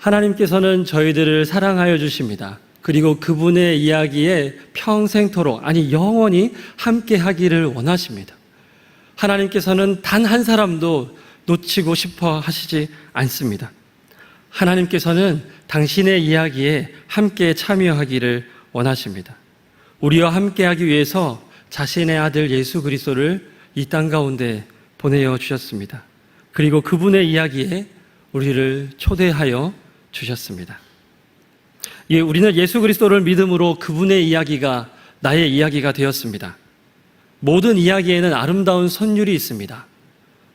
하나님께서는 저희들을 사랑하여 주십니다. 그리고 그분의 이야기에 평생토록, 아니, 영원히 함께 하기를 원하십니다. 하나님께서는 단 한 사람도 놓치고 싶어 하시지 않습니다. 하나님께서는 당신의 이야기에 함께 참여하기를 원하십니다. 우리와 함께 하기 위해서 자신의 아들 예수 그리스도를 이 땅 가운데 보내어 주셨습니다. 그리고 그분의 이야기에 우리를 초대하여 주셨습니다. 예, 우리는 예수 그리스도를 믿음으로 그분의 이야기가 나의 이야기가 되었습니다. 모든 이야기에는 아름다운 선율이 있습니다.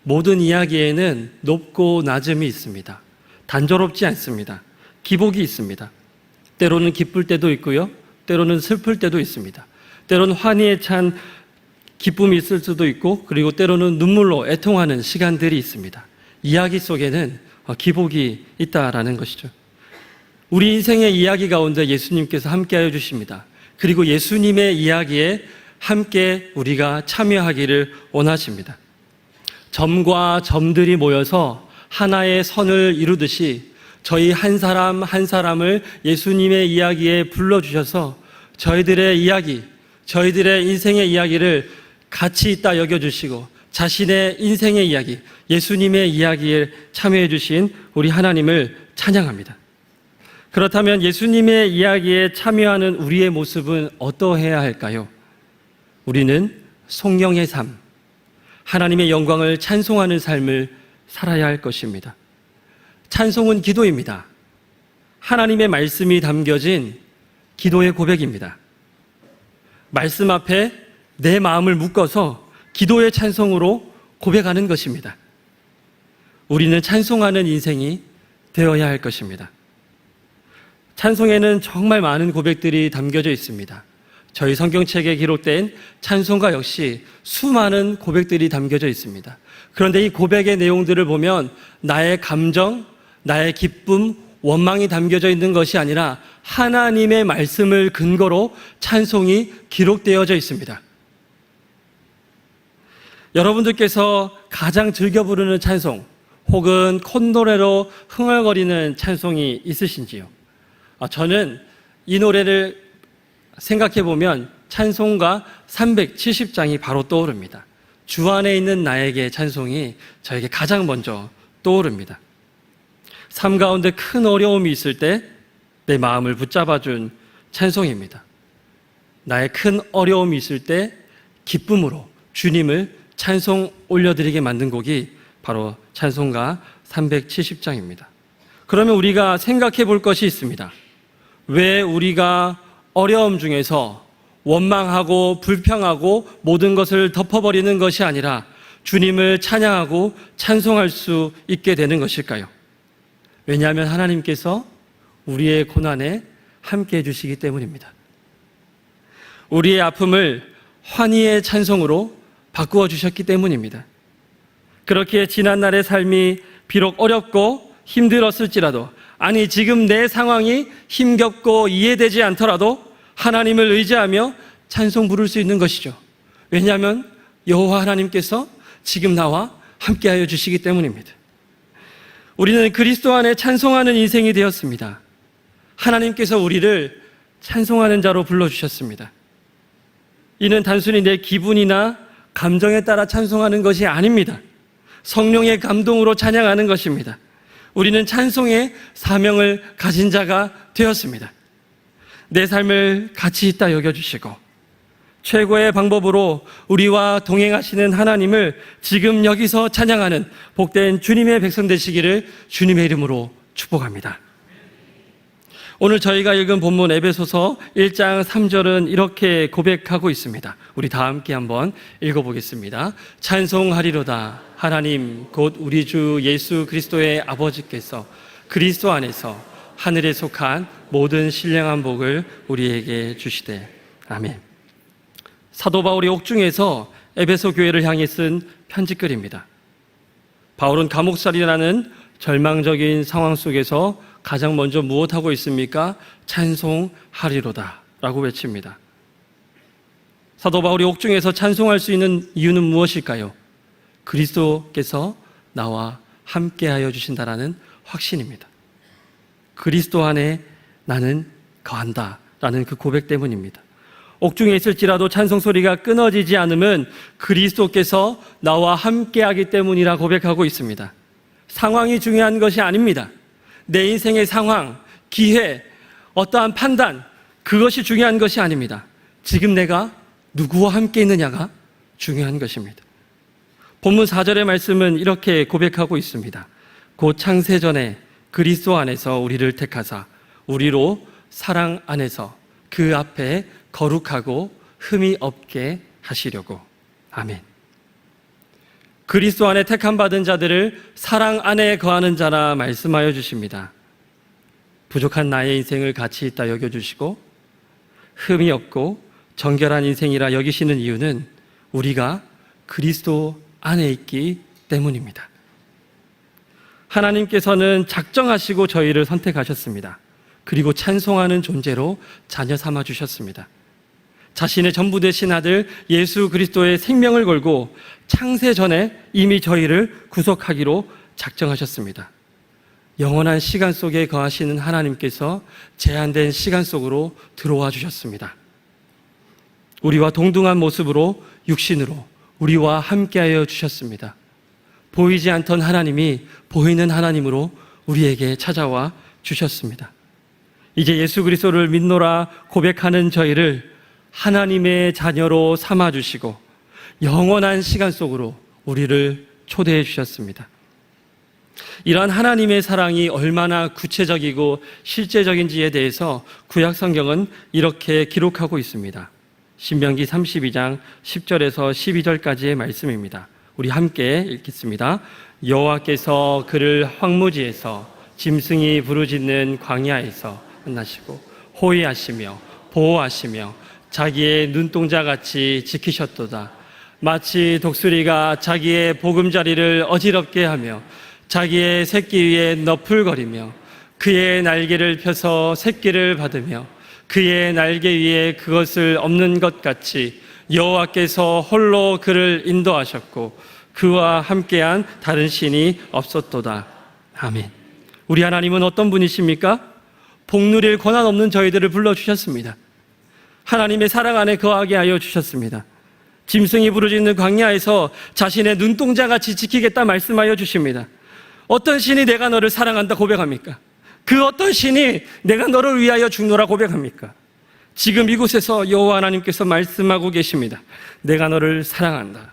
모든 이야기에는 높고 낮음이 있습니다. 단조롭지 않습니다. 기복이 있습니다. 때로는 기쁠 때도 있고요. 때로는 슬플 때도 있습니다. 때로는 환희에 찬 기쁨이 있을 수도 있고, 그리고 때로는 눈물로 애통하는 시간들이 있습니다. 이야기 속에는 기복이 있다라는 것이죠. 우리 인생의 이야기 가운데 예수님께서 함께하여 주십니다. 그리고 예수님의 이야기에 함께 우리가 참여하기를 원하십니다. 점과 점들이 모여서 하나의 선을 이루듯이 저희 한 사람 한 사람을 예수님의 이야기에 불러주셔서 저희들의 이야기, 저희들의 인생의 이야기를 가치 있다 여겨주시고 자신의 인생의 이야기, 예수님의 이야기에 참여해 주신 우리 하나님을 찬양합니다. 그렇다면 예수님의 이야기에 참여하는 우리의 모습은 어떠해야 할까요? 우리는 성령의 삶, 하나님의 영광을 찬송하는 삶을 살아야 할 것입니다. 찬송은 기도입니다. 하나님의 말씀이 담겨진 기도의 고백입니다. 말씀 앞에 내 마음을 묶어서 기도의 찬송으로 고백하는 것입니다. 우리는 찬송하는 인생이 되어야 할 것입니다. 찬송에는 정말 많은 고백들이 담겨져 있습니다. 저희 성경책에 기록된 찬송가 역시 수많은 고백들이 담겨져 있습니다. 그런데 이 고백의 내용들을 보면 나의 감정, 나의 기쁨, 원망이 담겨져 있는 것이 아니라 하나님의 말씀을 근거로 찬송이 기록되어져 있습니다. 여러분들께서 가장 즐겨 부르는 찬송 혹은 콧노래로 흥얼거리는 찬송이 있으신지요? 아, 저는 이 노래를 생각해 보면 찬송가 370장이 바로 떠오릅니다. 주 안에 있는 나에게 찬송이 저에게 가장 먼저 떠오릅니다. 삶 가운데 큰 어려움이 있을 때 내 마음을 붙잡아 준 찬송입니다. 나의 큰 어려움이 있을 때 기쁨으로 주님을 찬송 올려드리게 만든 곡이 바로 찬송가 370장입니다. 그러면 우리가 생각해 볼 것이 있습니다. 왜 우리가 어려움 중에서 원망하고 불평하고 모든 것을 덮어버리는 것이 아니라 주님을 찬양하고 찬송할 수 있게 되는 것일까요? 왜냐하면 하나님께서 우리의 고난에 함께 해주시기 때문입니다. 우리의 아픔을 환희의 찬송으로 바꾸어 주셨기 때문입니다. 그렇게 지난날의 삶이 비록 어렵고 힘들었을지라도 아니 지금 내 상황이 힘겹고 이해되지 않더라도 하나님을 의지하며 찬송 부를 수 있는 것이죠. 왜냐하면 여호와 하나님께서 지금 나와 함께하여 주시기 때문입니다. 우리는 그리스도 안에 찬송하는 인생이 되었습니다. 하나님께서 우리를 찬송하는 자로 불러주셨습니다. 이는 단순히 내 기분이나 감정에 따라 찬송하는 것이 아닙니다. 성령의 감동으로 찬양하는 것입니다. 우리는 찬송의 사명을 가진 자가 되었습니다. 내 삶을 가치 있다 여겨주시고 최고의 방법으로 우리와 동행하시는 하나님을 지금 여기서 찬양하는 복된 주님의 백성 되시기를 주님의 이름으로 축복합니다. 오늘 저희가 읽은 본문 에베소서 1장 3절은 이렇게 고백하고 있습니다. 우리 다 함께 한번 읽어보겠습니다. 찬송하리로다. 하나님, 곧 우리 주 예수 그리스도의 아버지께서 그리스도 안에서 하늘에 속한 모든 신령한 복을 우리에게 주시되. 아멘. 사도 바울이 옥중에서 에베소 교회를 향해 쓴 편지글입니다. 바울은 감옥살이라는 절망적인 상황 속에서 가장 먼저 무엇하고 있습니까? 찬송하리로다. 라고 외칩니다. 사도 바울이 옥중에서 찬송할 수 있는 이유는 무엇일까요? 그리스도께서 나와 함께하여 주신다라는 확신입니다. 그리스도 안에 나는 거한다. 라는 그 고백 때문입니다. 옥중에 있을지라도 찬송 소리가 끊어지지 않으면 그리스도께서 나와 함께하기 때문이라 고백하고 있습니다. 상황이 중요한 것이 아닙니다. 내 인생의 상황, 기회, 어떠한 판단, 그것이 중요한 것이 아닙니다. 지금 내가 누구와 함께 있느냐가 중요한 것입니다. 본문 4절의 말씀은 이렇게 고백하고 있습니다. 곧 창세전에 그리스도 안에서 우리를 택하사 우리로 사랑 안에서 그 앞에 거룩하고 흠이 없게 하시려고. 아멘. 그리스도 안에 택함 받은 자들을 사랑 안에 거하는 자라 말씀하여 주십니다. 부족한 나의 인생을 가치 있다 여겨 주시고 흠이 없고 정결한 인생이라 여기시는 이유는 우리가 그리스도 안에 있기 때문입니다. 하나님께서는 작정하시고 저희를 선택하셨습니다. 그리고 찬송하는 존재로 자녀 삼아 주셨습니다. 자신의 전부 되신 아들 예수 그리스도의 생명을 걸고 창세 전에 이미 저희를 구속하기로 작정하셨습니다. 영원한 시간 속에 거하시는 하나님께서 제한된 시간 속으로 들어와 주셨습니다. 우리와 동등한 모습으로 육신으로 우리와 함께하여 주셨습니다. 보이지 않던 하나님이 보이는 하나님으로 우리에게 찾아와 주셨습니다. 이제 예수 그리스도를 믿노라 고백하는 저희를 하나님의 자녀로 삼아 주시고 영원한 시간 속으로 우리를 초대해 주셨습니다. 이러한 하나님의 사랑이 얼마나 구체적이고 실제적인지에 대해서 구약 성경은 이렇게 기록하고 있습니다. 신명기 32장 10절에서 12절까지의 말씀입니다. 우리 함께 읽겠습니다. 여호와께서 그를 황무지에서 짐승이 부르짖는 광야에서 만나시고 호위하시며 보호하시며 자기의 눈동자 같이 지키셨도다. 마치 독수리가 자기의 보금자리를 어지럽게 하며 자기의 새끼 위에 너풀거리며 그의 날개를 펴서 새끼를 받으며 그의 날개 위에 그것을 없는 것 같이 여호와께서 홀로 그를 인도하셨고 그와 함께한 다른 신이 없었도다. 아멘. 우리 하나님은 어떤 분이십니까? 복누릴 권한 없는 저희들을 불러주셨습니다. 하나님의 사랑 안에 거하게 하여 주셨습니다. 짐승이 부르짖는 광야에서 자신의 눈동자 같이 지키겠다 말씀하여 주십니다. 어떤 신이 내가 너를 사랑한다 고백합니까? 그 어떤 신이 내가 너를 위하여 죽노라 고백합니까? 지금 이곳에서 여호와 하나님께서 말씀하고 계십니다. 내가 너를 사랑한다.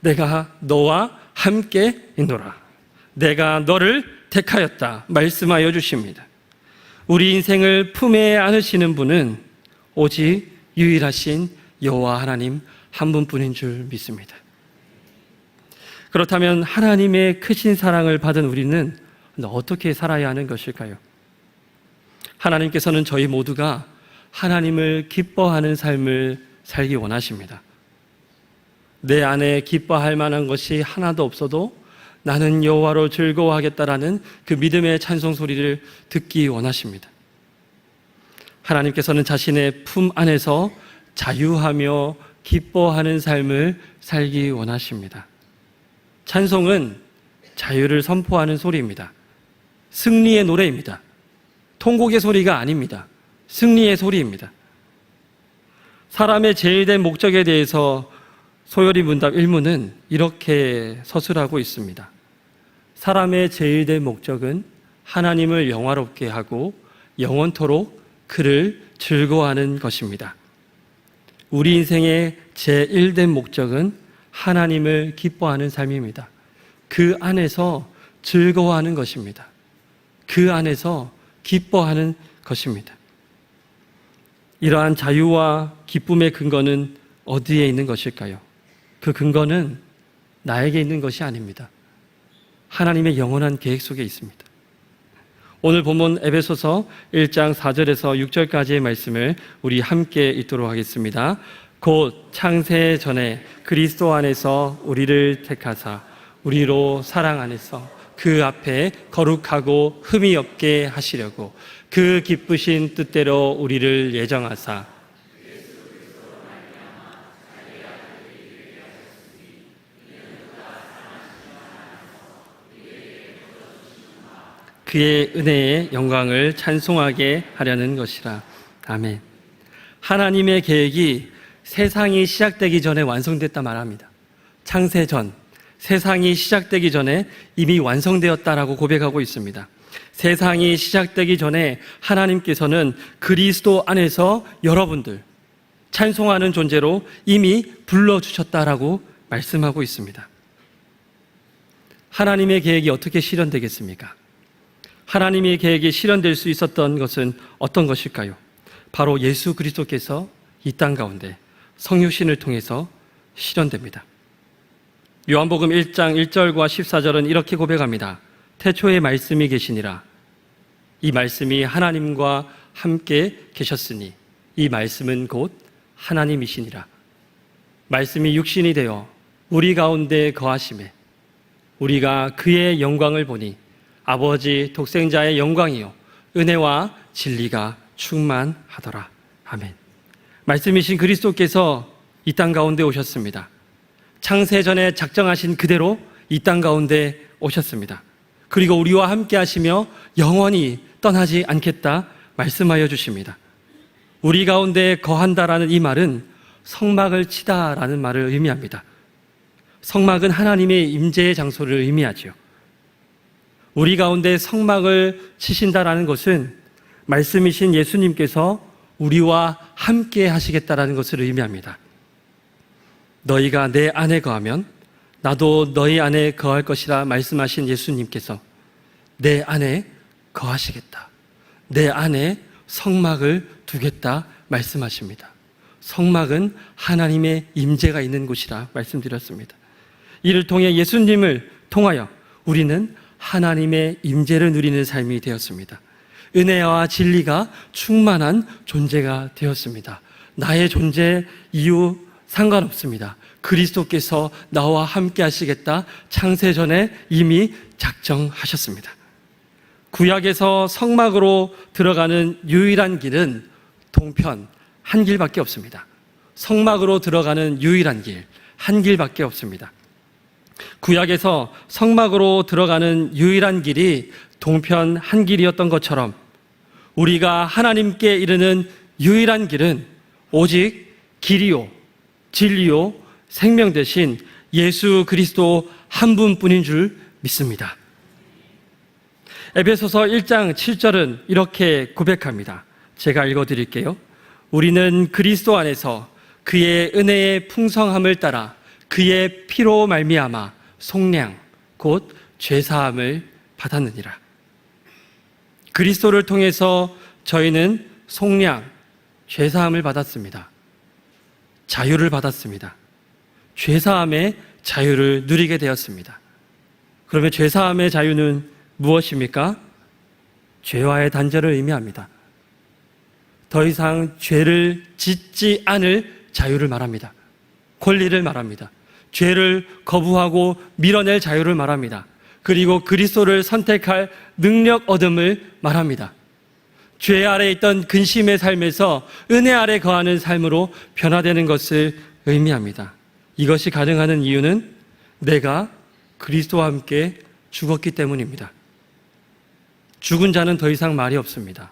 내가 너와 함께 있노라. 내가 너를 택하였다. 말씀하여 주십니다. 우리 인생을 품에 안으시는 분은 오직 유일하신 여호와 하나님 한 분뿐인 줄 믿습니다. 그렇다면 하나님의 크신 사랑을 받은 우리는 어떻게 살아야 하는 것일까요? 하나님께서는 저희 모두가 하나님을 기뻐하는 삶을 살기 원하십니다. 내 안에 기뻐할 만한 것이 하나도 없어도 나는 여호와로 즐거워하겠다라는 그 믿음의 찬송 소리를 듣기 원하십니다. 하나님께서는 자신의 품 안에서 자유하며 기뻐하는 삶을 살기 원하십니다. 찬송은 자유를 선포하는 소리입니다. 승리의 노래입니다. 통곡의 소리가 아닙니다. 승리의 소리입니다. 사람의 제일 된 목적에 대해서 소요리 문답 1문은 이렇게 서술하고 있습니다. 사람의 제일 된 목적은 하나님을 영화롭게 하고 영원토록 그를 즐거워하는 것입니다. 우리 인생의 제1된 목적은 하나님을 기뻐하는 삶입니다. 그 안에서 즐거워하는 것입니다. 그 안에서 기뻐하는 것입니다. 이러한 자유와 기쁨의 근거는 어디에 있는 것일까요? 그 근거는 나에게 있는 것이 아닙니다. 하나님의 영원한 계획 속에 있습니다. 오늘 본문 에베소서 1장 4절에서 6절까지의 말씀을 우리 함께 읽도록 하겠습니다. 곧 창세 전에 그리스도 안에서 우리를 택하사 우리로 사랑 안에서 그 앞에 거룩하고 흠이 없게 하시려고 그 기쁘신 뜻대로 우리를 예정하사 그의 은혜의 영광을 찬송하게 하려는 것이라. 아멘. 하나님의 계획이 세상이 시작되기 전에 완성됐다 말합니다. 창세 전, 세상이 시작되기 전에 이미 완성되었다라고 고백하고 있습니다. 세상이 시작되기 전에 하나님께서는 그리스도 안에서 여러분들 찬송하는 존재로 이미 불러주셨다라고 말씀하고 있습니다. 하나님의 계획이 어떻게 실현되겠습니까? 하나님의 계획이 실현될 수 있었던 것은 어떤 것일까요? 바로 예수 그리스도께서 이 땅 가운데 성육신을 통해서 실현됩니다. 요한복음 1장 1절과 14절은 이렇게 고백합니다. 태초에 말씀이 계시니라. 이 말씀이 하나님과 함께 계셨으니 이 말씀은 곧 하나님이시니라. 말씀이 육신이 되어 우리 가운데 거하심에 우리가 그의 영광을 보니 아버지 독생자의 영광이요 은혜와 진리가 충만하더라. 아멘. 말씀이신 그리스도께서 이 땅 가운데 오셨습니다. 창세 전에 작정하신 그대로 이 땅 가운데 오셨습니다. 그리고 우리와 함께 하시며 영원히 떠나지 않겠다 말씀하여 주십니다. 우리 가운데 거한다라는 이 말은 성막을 치다라는 말을 의미합니다. 성막은 하나님의 임재의 장소를 의미하지요. 우리 가운데 성막을 치신다라는 것은 말씀이신 예수님께서 우리와 함께 하시겠다라는 것을 의미합니다. 너희가 내 안에 거하면 나도 너희 안에 거할 것이라 말씀하신 예수님께서 내 안에 거하시겠다. 내 안에 성막을 두겠다 말씀하십니다. 성막은 하나님의 임재가 있는 곳이라 말씀드렸습니다. 이를 통해 예수님을 통하여 우리는 하나님의 임재를 누리는 삶이 되었습니다. 은혜와 진리가 충만한 존재가 되었습니다. 나의 존재 이유 상관없습니다. 그리스도께서 나와 함께 하시겠다 창세전에 이미 작정하셨습니다. 구약에서 성막으로 들어가는 유일한 길은 동편 한 길밖에 없습니다. 성막으로 들어가는 유일한 길 한 길밖에 없습니다. 구약에서 성막으로 들어가는 유일한 길이 동편 한 길이었던 것처럼 우리가 하나님께 이르는 유일한 길은 오직 길이요, 진리요, 생명 대신 예수 그리스도 한 분뿐인 줄 믿습니다. 에베소서 1장 7절은 이렇게 고백합니다. 제가 읽어 드릴게요. 우리는 그리스도 안에서 그의 은혜의 풍성함을 따라 그의 피로 말미암아 속량 곧 죄사함을 받았느니라. 그리스도를 통해서 저희는 속량 죄사함을 받았습니다. 자유를 받았습니다. 죄사함의 자유를 누리게 되었습니다. 그러면 죄사함의 자유는 무엇입니까? 죄와의 단절을 의미합니다. 더 이상 죄를 짓지 않을 자유를 말합니다. 권리를 말합니다. 죄를 거부하고 밀어낼 자유를 말합니다. 그리고 그리스도를 선택할 능력 얻음을 말합니다. 죄 아래 있던 근심의 삶에서 은혜 아래 거하는 삶으로 변화되는 것을 의미합니다. 이것이 가능하는 이유는 내가 그리스도와 함께 죽었기 때문입니다. 죽은 자는 더 이상 말이 없습니다.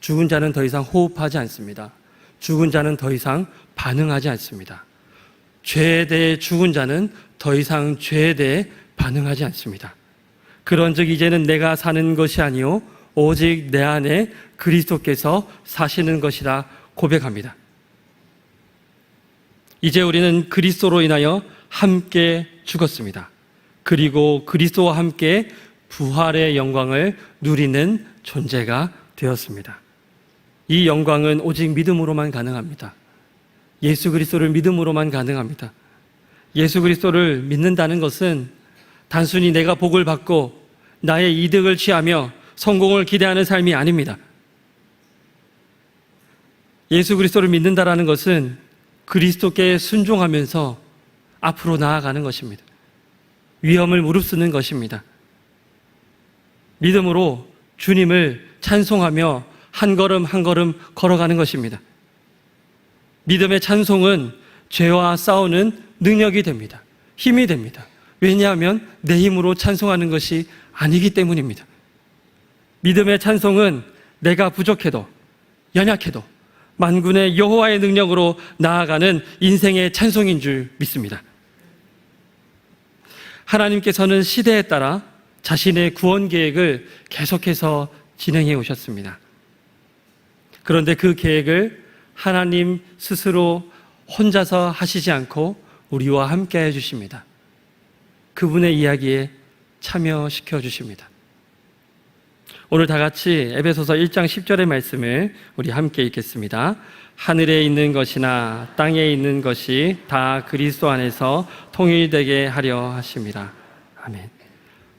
죽은 자는 더 이상 호흡하지 않습니다. 죽은 자는 더 이상 반응하지 않습니다. 죄에 대해 죽은 자는 더 이상 죄에 대해 반응하지 않습니다. 그런즉 이제는 내가 사는 것이 아니요 오직 내 안에 그리스도께서 사시는 것이라 고백합니다. 이제 우리는 그리스도로 인하여 함께 죽었습니다. 그리고 그리스도와 함께 부활의 영광을 누리는 존재가 되었습니다. 이 영광은 오직 믿음으로만 가능합니다. 예수 그리스도를 믿음으로만 가능합니다. 예수 그리스도를 믿는다는 것은 단순히 내가 복을 받고 나의 이득을 취하며 성공을 기대하는 삶이 아닙니다. 예수 그리스도를 믿는다라는 것은 그리스도께 순종하면서 앞으로 나아가는 것입니다. 위험을 무릅쓰는 것입니다. 믿음으로 주님을 찬송하며 한 걸음 한 걸음 걸어가는 것입니다. 믿음의 찬송은 죄와 싸우는 능력이 됩니다. 힘이 됩니다. 왜냐하면 내 힘으로 찬송하는 것이 아니기 때문입니다. 믿음의 찬송은 내가 부족해도 연약해도 만군의 여호와의 능력으로 나아가는 인생의 찬송인 줄 믿습니다. 하나님께서는 시대에 따라 자신의 구원 계획을 계속해서 진행해 오셨습니다. 그런데 그 계획을 하나님 스스로 혼자서 하시지 않고 우리와 함께 해 주십니다. 그분의 이야기에 참여시켜 주십니다. 오늘 다 같이 에베소서 1장 10절의 말씀을 우리 함께 읽겠습니다. 하늘에 있는 것이나 땅에 있는 것이 다 그리스도 안에서 통일되게 하려 하심이라. 아멘.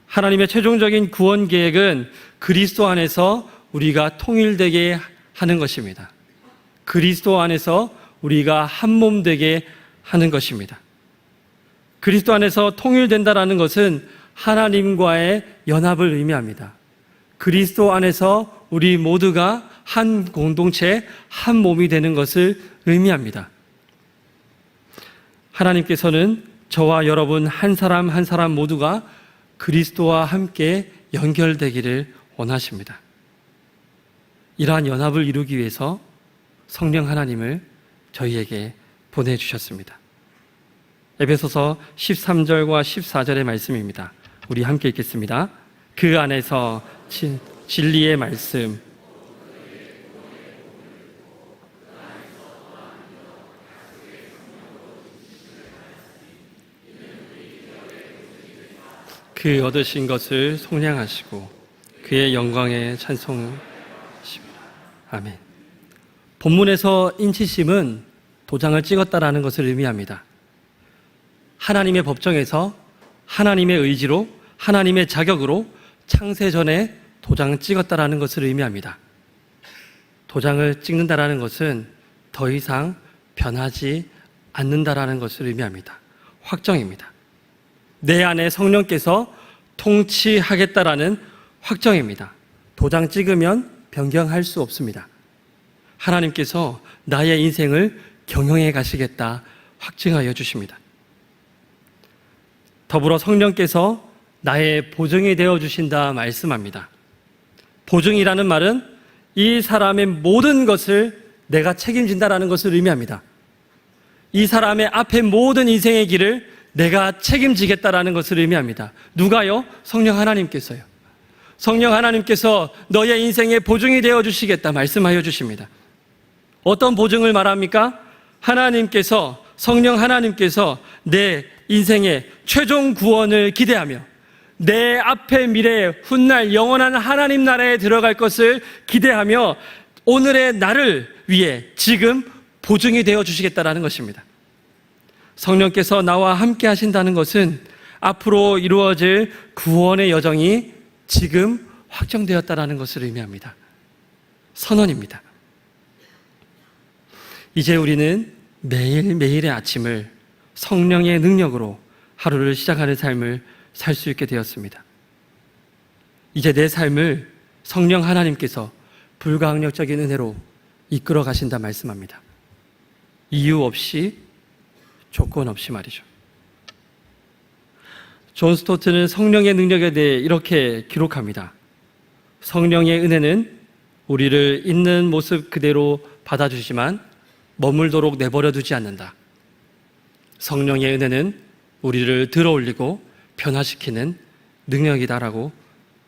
하나님의 최종적인 구원 계획은 그리스도 안에서 우리가 통일되게 하는 것입니다. 그리스도 안에서 우리가 한 몸 되게 하는 것입니다. 그리스도 안에서 통일된다라는 것은 하나님과의 연합을 의미합니다. 그리스도 안에서 우리 모두가 한 공동체, 한 몸이 되는 것을 의미합니다. 하나님께서는 저와 여러분 한 사람 한 사람 모두가 그리스도와 함께 연결되기를 원하십니다. 이러한 연합을 이루기 위해서 성령 하나님을 저희에게 보내주셨습니다. 에베소서 13절과 14절의 말씀입니다. 우리 함께 읽겠습니다. 그 안에서 진, 진리의 말씀, 그 얻으신 것을 속량하시고 그의 영광에 찬송하시고 아멘. 본문에서 인치심은 도장을 찍었다라는 것을 의미합니다. 하나님의 법정에서 하나님의 의지로 하나님의 자격으로 창세 전에 도장을 찍었다라는 것을 의미합니다. 도장을 찍는다라는 것은 더 이상 변하지 않는다라는 것을 의미합니다. 확정입니다. 내 안에 성령께서 통치하겠다라는 확정입니다. 도장 찍으면 변경할 수 없습니다. 하나님께서 나의 인생을 경영해 가시겠다 확증하여 주십니다. 더불어 성령께서 나의 보증이 되어 주신다 말씀합니다. 보증이라는 말은 이 사람의 모든 것을 내가 책임진다라는 것을 의미합니다. 이 사람의 앞에 모든 인생의 길을 내가 책임지겠다라는 것을 의미합니다. 누가요? 성령 하나님께서요. 성령 하나님께서 너의 인생의 보증이 되어 주시겠다 말씀하여 주십니다. 어떤 보증을 말합니까? 하나님께서 성령 하나님께서 내 인생의 최종 구원을 기대하며 내 앞의 미래에 훗날 영원한 하나님 나라에 들어갈 것을 기대하며 오늘의 나를 위해 지금 보증이 되어 주시겠다라는 것입니다. 성령께서 나와 함께 하신다는 것은 앞으로 이루어질 구원의 여정이 지금 확정되었다라는 것을 의미합니다. 선언입니다. 이제 우리는 매일매일의 아침을 성령의 능력으로 하루를 시작하는 삶을 살 수 있게 되었습니다. 이제 내 삶을 성령 하나님께서 불가항력적인 은혜로 이끌어 가신다 말씀합니다. 이유 없이 조건 없이 말이죠. 존 스토트는 성령의 능력에 대해 이렇게 기록합니다. 성령의 은혜는 우리를 있는 모습 그대로 받아주지만 머물도록 내버려 두지 않는다. 성령의 은혜는 우리를 들어 올리고 변화시키는 능력이다라고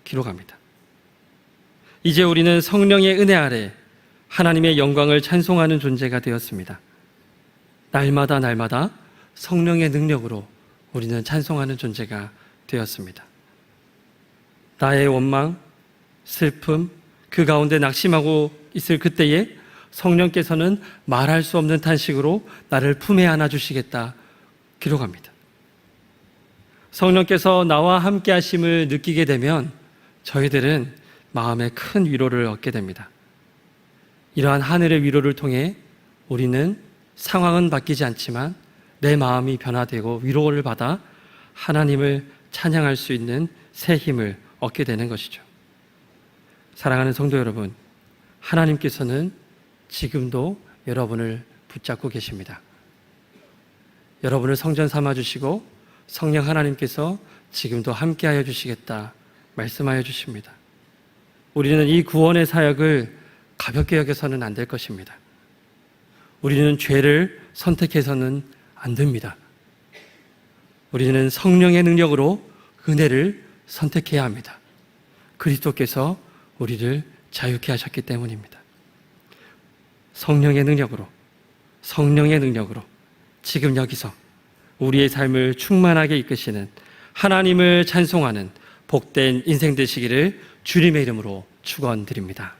기록합니다. 이제 우리는 성령의 은혜 아래 하나님의 영광을 찬송하는 존재가 되었습니다. 날마다 날마다 성령의 능력으로 우리는 찬송하는 존재가 되었습니다. 나의 원망, 슬픔, 그 가운데 낙심하고 있을 그때에 성령께서는 말할 수 없는 탄식으로 나를 품에 안아 주시겠다 기록합니다. 성령께서 나와 함께 하심을 느끼게 되면 저희들은 마음에 큰 위로를 얻게 됩니다. 이러한 하늘의 위로를 통해 우리는 상황은 바뀌지 않지만 내 마음이 변화되고 위로를 받아 하나님을 찬양할 수 있는 새 힘을 얻게 되는 것이죠. 사랑하는 성도 여러분, 하나님께서는 지금도 여러분을 붙잡고 계십니다. 여러분을 성전 삼아 주시고 성령 하나님께서 지금도 함께하여 주시겠다 말씀하여 주십니다. 우리는 이 구원의 사역을 가볍게 여겨서는 안 될 것입니다. 우리는 죄를 선택해서는 안 됩니다. 우리는 성령의 능력으로 은혜를 선택해야 합니다. 그리스도께서 우리를 자유케 하셨기 때문입니다. 성령의 능력으로, 성령의 능력으로 지금 여기서 우리의 삶을 충만하게 이끄시는 하나님을 찬송하는 복된 인생 되시기를 주님의 이름으로 축원드립니다.